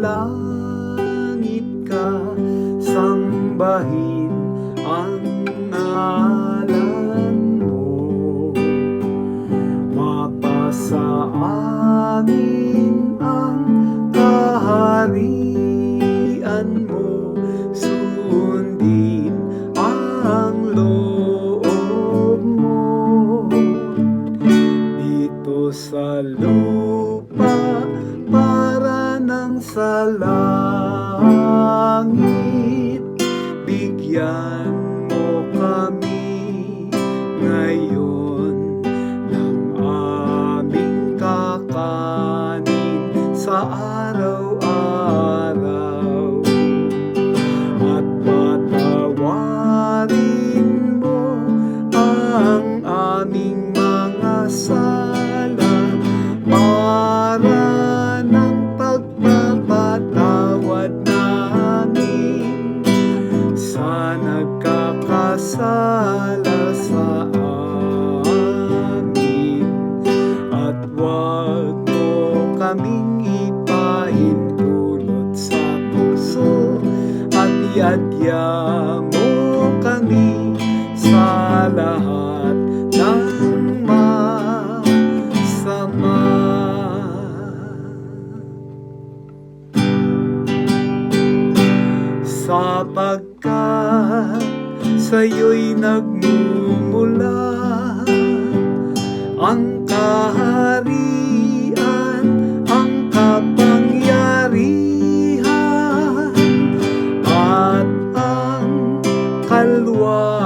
langit ka sambahin ang ngalan mo. Mapasa amin ang kaharian mo. Sundin ang loob mo. Dito sa sa langit. Bigyan mo kami ngayon Ng aming kakanin sa araw-araw. At patawarin mo ang aming aming ipaintulot sa puso at iadya mo kami sa lahat ng masama. Sapagkat sa'yo'y nagmumula ang 路啊。